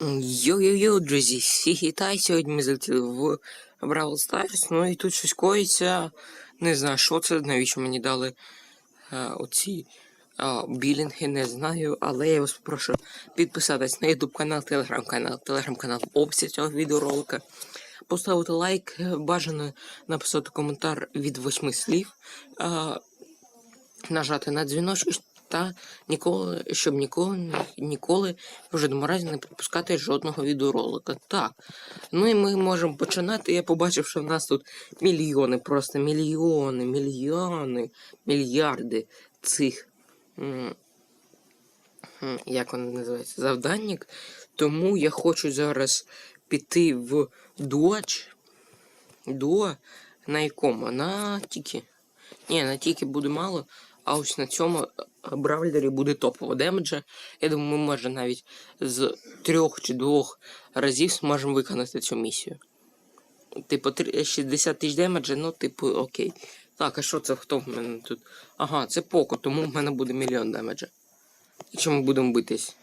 Йо-йо-йо, друзі, всіх вітаю. Сьогодні ми залетіли в Бравл Старс, ну і тут щось коїться. Не знаю, що це, навіщо мені дали е, оці е, білінги, не знаю, але я вас попрошу підписатись на YouTube канал, телеграм-канал, телеграм-канал в описі цього відеоролика. Поставити лайк, е, бажано написати коментар від восьми слів, е, нажати на дзвіночок та ніколи, щоб ніколи, ніколи в жодному разі не пропускати жодного відеоролика. Так. Ну і ми можемо починати. Я побачив, що в нас тут мільйони, просто мільйони, мільйони, мільярди цих. Як вони називаються? Завданник. Тому я хочу зараз піти в Dodge. До на якому? На тільки. Ні, на тільки буде мало, а ось на цьому е, бравлері буде топово демеджа. Я думаю, ми може навіть з трьох чи двох разів зможемо виконати цю місію. Типу, 60 тисяч демеджа, ну, типу, окей. Так, а що це хто в мене тут? Ага, це Поко, тому в мене буде мільйон демеджа. Якщо ми будемо битись.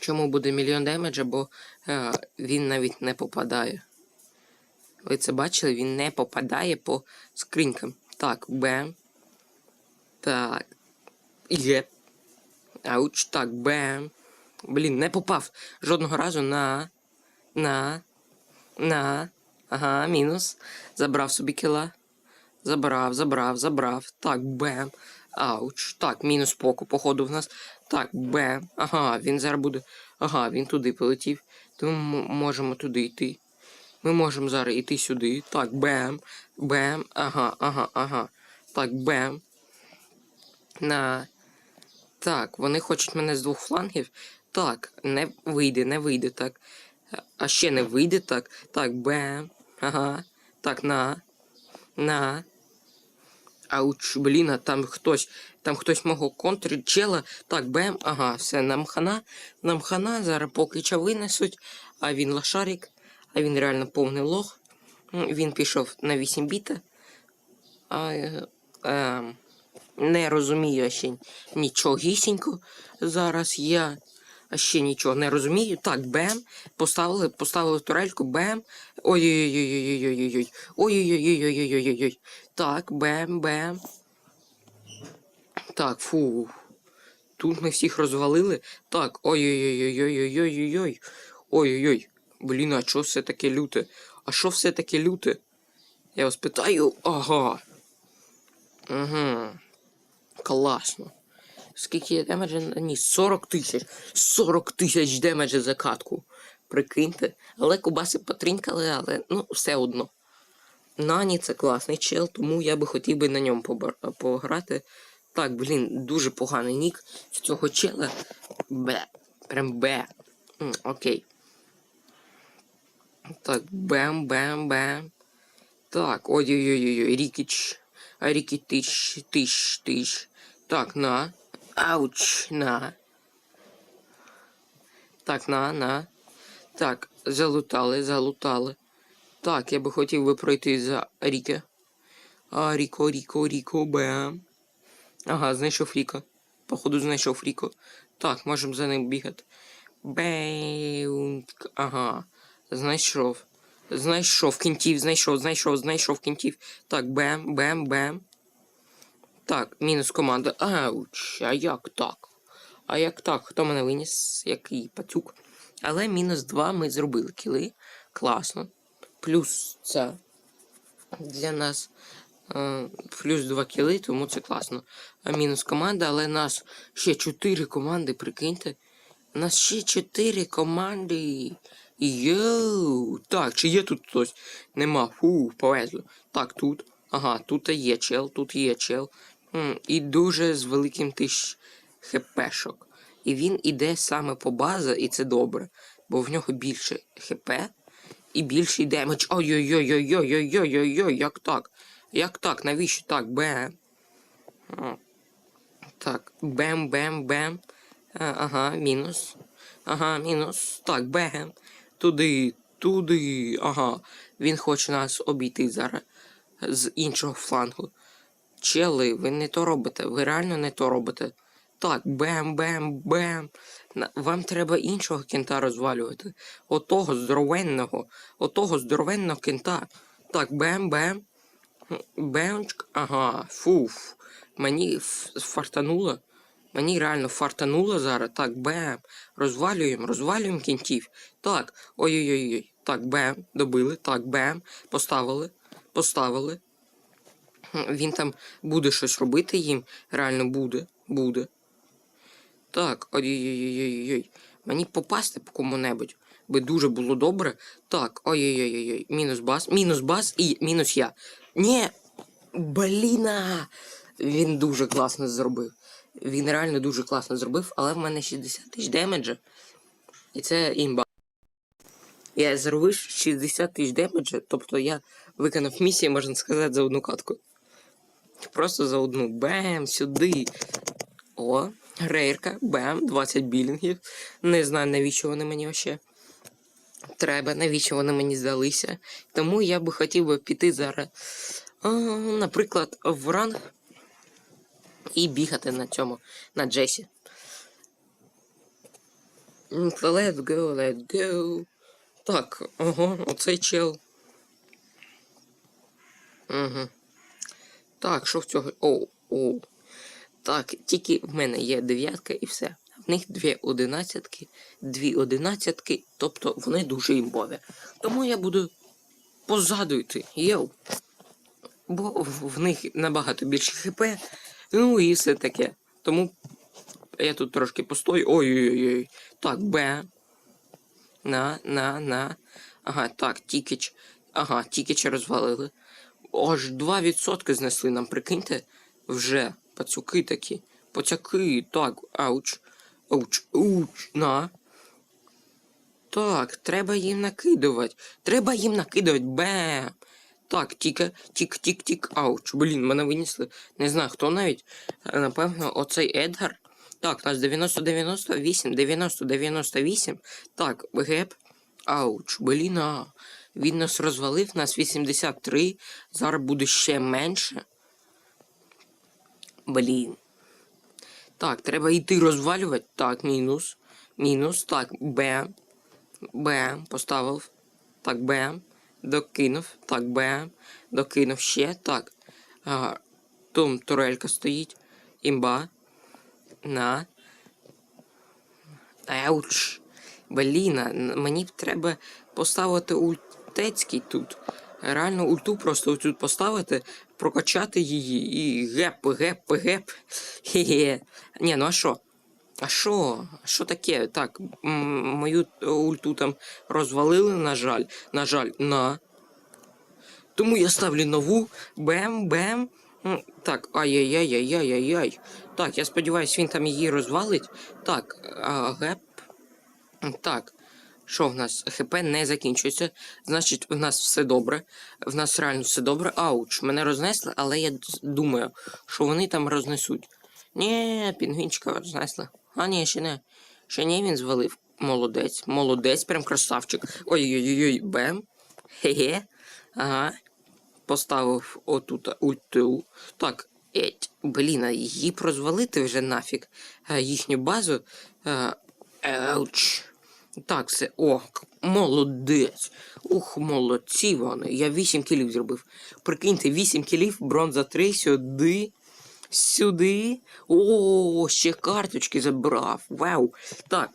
Чому буде мільйон демеджа, бо е, він навіть не попадає. Ви це бачили? Він не попадає по скринькам. Так, бем. Так. Є. Ауч, так, бем. Блін, не попав жодного разу на. На. На. Ага, мінус. Забрав собі кіла. Забрав, забрав, забрав. Так, бем. Ауч. Так, мінус поку, походу, в нас. Так, бем. Ага, він зараз буде. Ага, він туди полетів. Тому можемо туди йти. Ми можемо зараз іти сюди. Так, бем, бем, ага, ага, ага. Так, бем. На. Так, вони хочуть мене з двох флангів. Так, не вийде, не вийде так. А ще не вийде так. Так, бем. Ага. Так, на. На. Ауч, блін, а там хтось, там хтось мого контрить чела. Так, бем, ага, все, нам хана, нам хана, зараз поклича винесуть, а він лошарик, а він реально повний лох. Він пішов на 8 біта. А, е, ем, не розумію ще нічогісінько зараз я. Ще нічого не розумію. Так, бем. Поставили, поставили турельку, бем. Ой-ой-ой-ой-ой-ой-ой-ой. Ой-ой-ой-ой-ой-ой-ой-ой. Так, бем, бем. Так, фу. Тут ми всіх розвалили. Так, ой-ой-ой-ой-ой-ой-ой-ой. Ой-ой-ой. Блін, а що все таке люте? А що все таке люте? Я вас питаю. Ага. Угу. Класно. Скільки є демеджа? Ні, 40 тисяч. 40 тисяч демеджа за катку. Прикиньте. Але кубаси потрінькали, але ну, все одно. Нані це класний чел, тому я би хотів би на ньому пограти. Так, блін, дуже поганий нік в цього чела. Бе. Прям. М, окей. Так, бем-бем-бем. Так, ой-ой-ой-ой, Рікіч. А Рікітич, тиш, тиш. Так, на. Ауч, на. Так, на, на. Так, залутали, залутали. Так, я би хотів би пройти за Ріке. А, Ріко, Ріко, Ріко, бем. Ага, знайшов Ріко. Походу, знайшов Ріко. Так, можемо за ним бігати. Беунк. Ага. Знайшов. Знайшов кінтів, знайшов, знайшов, знайшов кінтів. Так, бем, бем, бем. Так, мінус команда. Ауч, а як так? А як так? Хто мене виніс? Який пацюк? Але мінус 2 ми зробили кіли. Класно. Плюс це для нас е, плюс 2 кіли, тому це класно. А мінус команда, але нас ще 4 команди, прикиньте. Нас ще 4 команди. Йоу! Так, чи є тут хтось? Нема. Фу, повезло. Так, тут. Ага, тут є чел, тут є чел. М, і дуже з великим тиш хпшок. І він іде саме по база, і це добре. Бо в нього більше хп і більший демедж. Ой-ой-ой-ой-ой-ой-ой-ой-ой, як так? Як так? Навіщо так? Бем. Так, бем-бем-бем. Ага, мінус. Ага, мінус. Так, бем. Туди, туди. Ага. Він хоче нас обійти зараз з іншого флангу. Чели, ви не то робите, ви реально не то робите. Так, бем-бем-бем. Вам треба іншого кента розвалювати. Отого здоровенного. Отого здоровенного кента. Так, бем, бем. Бемчк. Ага, фуф. Мені фартануло. Мені реально фартануло зараз. Так, бем. Розвалюємо, розвалюємо кінтів. Так, ой-ой-ой. Так, бем. Добили. Так, бем. Поставили. Поставили. Він там буде щось робити їм. Реально буде. Буде. Так, ой-ой-ой-ой-ой. Мені попасти по кому-небудь. Би дуже було добре. Так, ой-ой-ой-ой. Мінус бас. Мінус бас і мінус я. Ні. Бліна. Він дуже класно зробив. Він реально дуже класно зробив, але в мене 60 тисяч демеджа. І це імба. Я зробив 60 тисяч демеджа, тобто я виконав місію, можна сказати, за одну катку. Просто за одну. Бем, сюди. О, рейрка, бем, 20 білінгів. Не знаю, навіщо вони мені ще. Треба, навіщо вони мені здалися. Тому я би хотів би піти зараз, наприклад, в ранг і бігати на цьому, на Джесі. Let's go, let's go. Так, ого, оцей чел. Угу. Так, що в цього. Оу, оу. Так, тільки в мене є дев'ятка і все. В них дві одинадцятки, дві одинадцятки, тобто вони дуже імбові. Тому я буду позаду йти. Йоу. Бо в них набагато більше хп. Ну і все таке. Тому я тут трошки постою. Ой-ой-ой. Так, Б. На, на, на. Ага, так, тікіч. Ага, тікіч розвалили. Аж 2% знесли нам, прикиньте. Вже. Пацюки такі. Пацяки. Так, ауч. Ауч, ауч. На. Так, треба їм накидувати. Треба їм накидувати. Бем. Так, тіка, тік, тік, тік, ауч. Блін, мене винесли. Не знаю, хто навіть. Е, Напевно, оцей Едгар. Так, у нас 90-98, 90-98. Так, геп. Ауч, блін, а. Він нас розвалив, нас 83. Зараз буде ще менше. Блін. Так, треба йти розвалювати. Так, мінус. Мінус. Так, бем. Бем. Поставив. Так, бем. Докинув. Так, бем. Докинув ще. Так. А, Том турелька стоїть. Імба. На. Ауч. Блін, мені б треба поставити ультецький тут. Реально ульту просто тут поставити, прокачати її і геп, геп, геп. Хе-хе. Ні, ну а що? А що? Що таке? Так, мою ульту там розвалили, на жаль. На жаль, на. Тому я ставлю нову. Бем-бем. Так, ай-яй-яй-яй-яй-яй. Так, я сподіваюся, він там її розвалить. Так, а, геп. Так. Що в нас? ХП не закінчується. Значить, в нас все добре. В нас реально все добре. Ауч, мене рознесли, але я думаю, що вони там рознесуть. Ні, пінгвінчика рознесли. А ні, ще не. Ще не він звалив. Молодець, молодець, прям красавчик. Ой-ой-ой, бем. Хе-хе. Ага. Поставив отут ульту. Так, еть, блін, а її прозвалити вже нафіг. А, їхню базу. А, Ауч. Так, все. О, молодець. Ух, молодці вони. Я 8 кілів зробив. Прикиньте, 8 кілів, бронза 3, сюди. Сюди. О, ще карточки забрав. Вау. Так.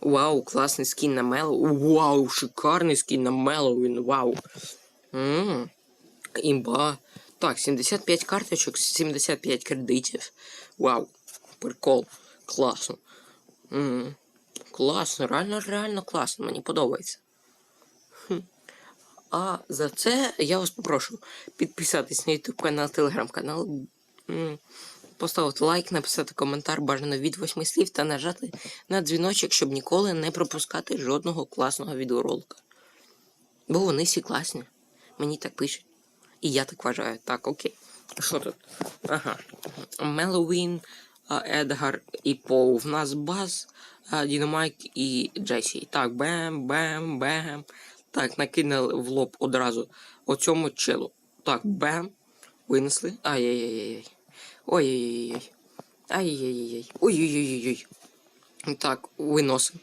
Вау, класний скін на Мело. Вау, шикарний скін на Меловін. Вау. Ммм. Імба. Так, 75 карточок, 75 кредитів. Вау. Прикол. Класно. Ммм. Класно, реально, реально класно, мені подобається. А за це я вас попрошу підписатись на YouTube канал, телеграм канал, м, поставити лайк, написати коментар бажано від восьми слів та нажати на дзвіночок, щоб ніколи не пропускати жодного класного відеоролика. Бо вони всі класні. Мені так пишуть. І я так вважаю. Так, окей. Що тут? Ага. Меловін, Едгар і Поу. В нас Баз, Дінамайк і Джесі. Так, бем, бем, бем. Так, накинули в лоб одразу оцьому челу. Так, бем. Винесли. Ай-яй-яй-яй. Ой-яй-яй-яй. Ай-яй-яй-яй. Ой-ой-ой-ой. Так, виносим.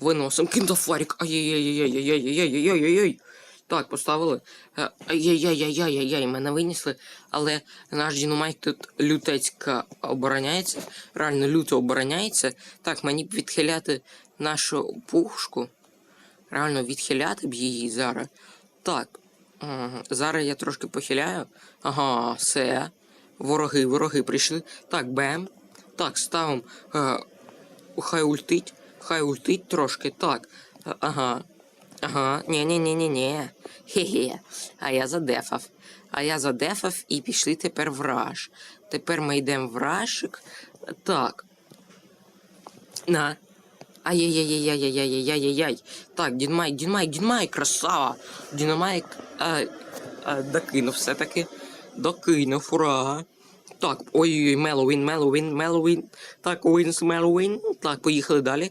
Виносим. Кінтофарік. Ай-яй-яй-яй-яй-яй-яй-яй-яй-яй. Так, поставили. Е, Ай-яй-яй-яй-яй-яй, мене винесли. Але наш Дінамайк тут лютецька обороняється. Реально люто обороняється. Так, мені б відхиляти нашу пушку. Реально відхиляти б її зараз. Так. Зараз я трошки похиляю. Ага, все. Вороги, вороги прийшли. Так, бем. Так, ставимо. Е, хай ультить. Хай ультить трошки. Так. Е, Ага. Ага. Ні-ні-ні-ні-ні. Хе-хе. А я задефав. А я задефав і пішли тепер в раш. Тепер ми йдемо в. Так. На. Ай-яй-яй-яй-яй-яй-яй-яй-яй. Так, Дінмайк, Дінмайк, Дінмайк, красава. Дінамайк а, а, докинув все-таки. Докинув, ура. Так, ой-ой-ой, Меловін, Меловін, Меловін. Так, Уінс, Меловін. Так, поїхали далі.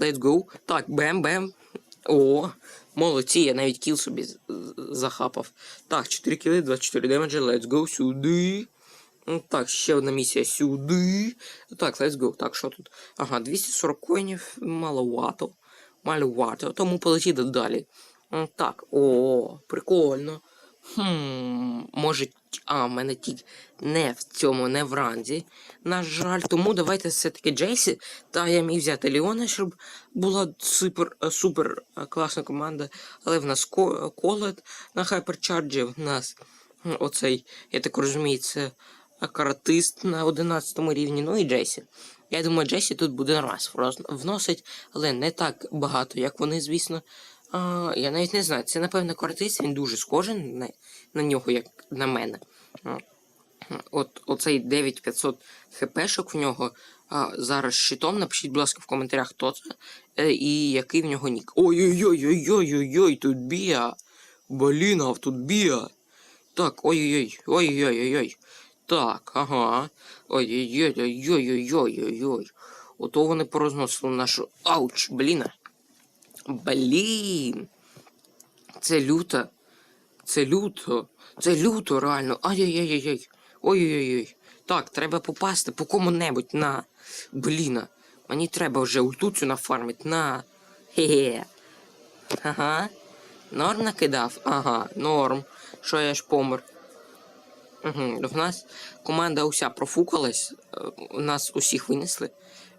Let's go. Так, бем-бем. О, молодці, я навіть кіл собі захапав. Так, 4 кіли, 24 демеджа, let's go сюди. Так, ще одна місія сюди. Так, let's go. Так, що тут? Ага, 240 коїнів, маловато. Маловато, тому полетіли далі. Так, о, прикольно. Хм, може, а, в мене тік не в цьому, не в ранзі. На жаль, тому давайте все-таки Джейсі. Та я міг взяти Ліона, щоб була супер, супер е, класна команда. Але в нас ко- колет на хайперчарджі, в нас оцей, я так розумію, це каратист на 11 рівні, ну і Джейсі. Я думаю, Джесі тут буде раз вносить, але не так багато, як вони, звісно. А, я навіть не знаю. Це, напевно, каратист, він дуже схожий на, на нього, як на мене. От оцей 9500 хпшок в нього а, зараз щитом. Напишіть, будь ласка, в коментарях, хто це е, і який в нього нік. Ой-ой-ой-ой-ой-ой, тут бія. Блін, а тут бія. Так, ой-ой-ой, ой-ой-ой-ой. Так, ага. Ой-ой-ой-ой-ой-ой-ой-ой. Ото вони порозносили нашу. Ауч, блін. Блін. Це люто. Це люто. Це люто, реально. Ай-яй-яй-яй. Ой-ой-ой. Так, треба попасти по кому-небудь на. Бліна. Мені треба вже ульту цю нафармити на. Хе-хе. Ага. Норм накидав? Ага, норм. Що я ж помер. Угу. В нас команда уся профукалась, е, нас усіх винесли.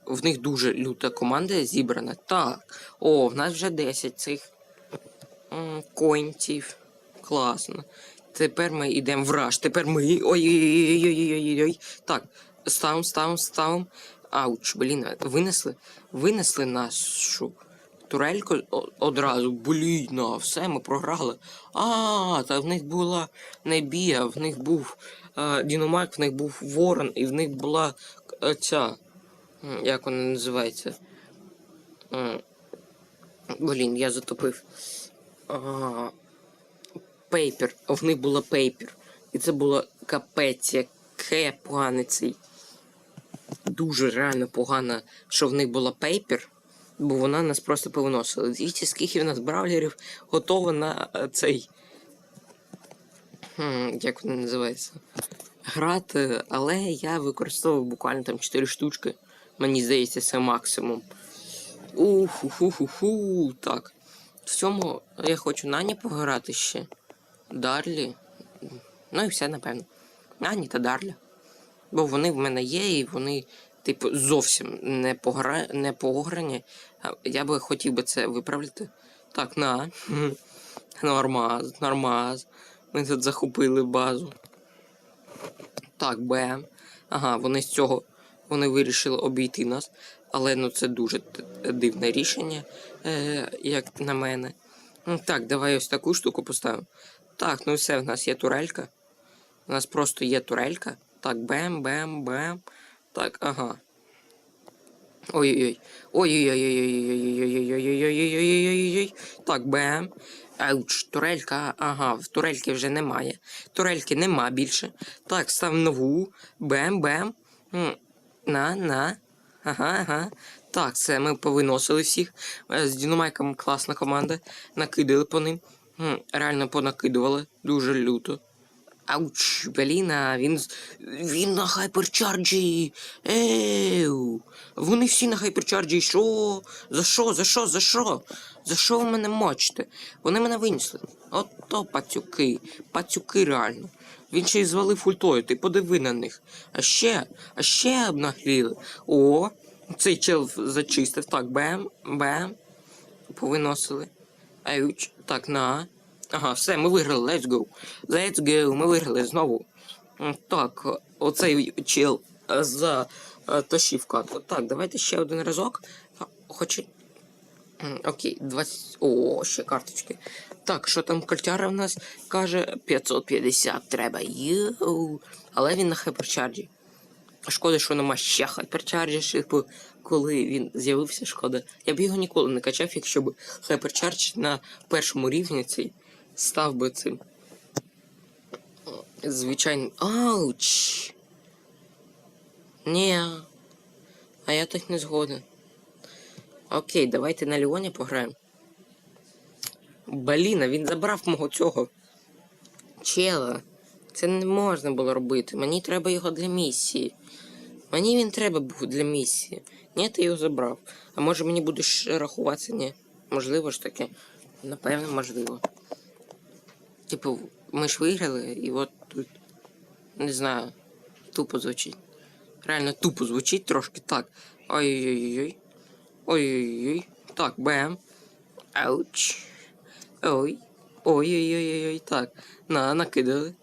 В них дуже люта команда зібрана. Так. О, в нас вже 10 цих коінтів. Класно. Тепер ми йдемо в раш. Тепер ми. Ой-ой-ой-ой-ой-ой-ой. Так, ставим, ставим, ставим. Ауч, блін, винесли. Винесли нашу турельку одразу. Блін, а все, ми програли. А, та в них була не бія, в них був е, Діномарк, в них був Ворон, і в них була е, ця. Як вона називається? Блін, я затопив. Пейпер. В них була пейпер. І це було капець, яке поганий цей. Дуже реально погано, що в них була пейпер, бо вона нас просто повиносила. Дивіться, скільки в нас бравлерів готово на е, цей. Хм, як вона називається? Грати, але я використовував буквально там 4 штучки. Мені здається, це максимум. Уху-ху-ху-ху. Так. В цьому я хочу Нані пограти ще. Дарлі. Ну і все, напевно. Нані та Дарлі. Бо вони в мене є, і вони, типу, зовсім не, погра... не пограні. Я би хотів би це виправити. Так, на. Нормаз, нормаз. Ми тут захопили базу. Так, Б. Ага, вони з цього вони вирішили обійти нас. Але ну це дуже дивне рішення, е, як на мене. Ну, Так, давай ось таку штуку поставимо. Так, ну все, в нас є турелька. У нас просто є турелька. Так, бем, бем, бем. Так, ага. Ой-ой-ой. Ой-ой-ой-ой-ой-ой-ой-ой-ой-ой-ой-ой-ой-ой-ой-ой. Так, бем. Ауч, турелька. Ага, в турельки вже немає. Турельки нема більше. Так, став нову. Бем, бем. М, На, на. Ага, ага. Так, це ми повиносили всіх. Е, З Діномайком класна команда. Накидали по ним. Реально понакидували. Дуже люто. Ауч, Беліна, він. Він на хайперчарджі. Еу. Вони всі на хайперчарджі. Що? За що? За що? За що? За що ви мене мочите? Вони мене винесли. Ото пацюки. Пацюки реально. Він ще й звалив ультою, ти подиви на них. А ще, а ще обнагліли. О, цей чел зачистив. Так, бем, бем. Повиносили. Ауч. Так, на. Ага, все, ми виграли. Let's go. Let's go. Ми виграли знову. Так, оцей чел е, за е, тащив катку. Так, давайте ще один разок. А, Хоч. і- М, Окей, 20. О, ще карточки. Так, що там кольтяра в нас каже 550 треба. Йоу. Але він на хайперчарджі. Шкода, що нема ще хайперчарджі, типу, коли він з'явився, шкода. Я б його ніколи не качав, якщо б хайперчардж на першому рівні цей став би цим. Звичайним. Ауч! Ні. А я так не згоден. Окей, давайте на Леоні пограємо. Блін, він забрав мого цього. Чела. Це не можна було робити. Мені треба його для місії. Мені він треба був для місії. Ні, ти його забрав. А може мені будеш рахуватися? Ні. Можливо ж таке. Напевно, можливо. Типу, ми ж виграли, і от тут. Не знаю. Тупо звучить. Реально тупо звучить трошки так. Ой-ой-ой. Ой-ой-ой. Так, бем. Ауч. Ой. Ой-ой-ой-ой. Так. На, накидали.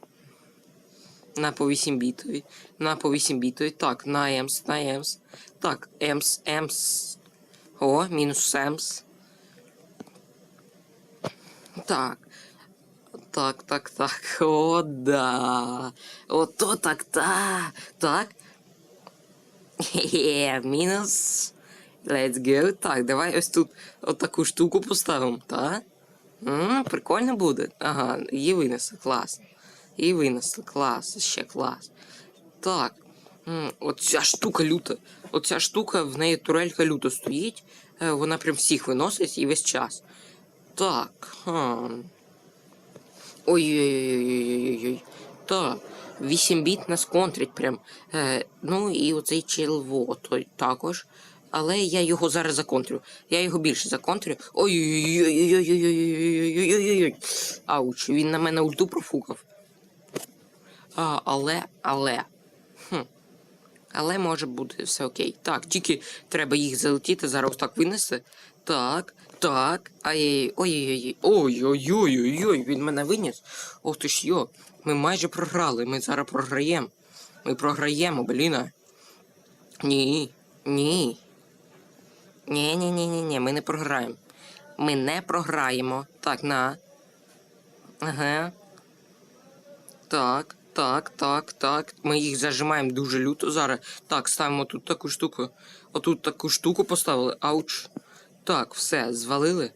На по 8 бітові. На по 8 бітові. Так, на емс, на емс. Так, емс, емс. О, мінус емс. Так. Так, так, так. О, да. Ото так, та. Так. Хе-хе, мінус. Let's go. Так, давай ось тут отаку штуку поставимо, так? Прикольно буде. Ага, її винесли, класно. Її винесли, клас, ще клас. Так. Оця штука люта. Оця штука, в неї турелька люто стоїть. Е, Вона прям всіх виносить і весь час. Так. Ой-ой-ой-ой-ой-ой. Так. 8 біт нас контрить прям. Е, ну і оцей челво той також. Але я його зараз законтрю. Я його більше законтрю. Ой-ой-ой-ой-ой-ой-ой-ой-ой-ой-ой-ой. Ауч, він на мене ульту профукав. А, але, але. Хм. Але може бути все окей. Так, тільки треба їх залетіти, зараз так винести. Так, так. Ай, ой-ой-ой. Ой-ой-ой-ой-ой, він мене виніс. Ох ти ж йо. Ми майже програли. Ми зараз програємо. Ми програємо, бліна. Ні. Ні. Ні, ні, ні, ні, ні, ми не програємо. Ми не програємо. Так, на. Ага. Так, так, так, так. Ми їх зажимаємо дуже люто зараз. Так, ставимо тут таку штуку. Отут таку штуку поставили. Ауч. Так, все, звалили.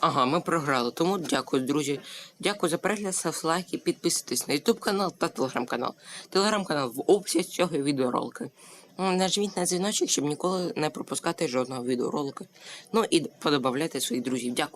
Ага, ми програли. Тому дякую, друзі. Дякую за перегляд, ставте лайки, підписуйтесь на YouTube канал та телеграм-канал. Телеграм-канал в описі цього відеоролика. Нажміть на дзвіночок, щоб ніколи не пропускати жодного відеоролика. Ну і подобавляйте своїх друзів. Дякую.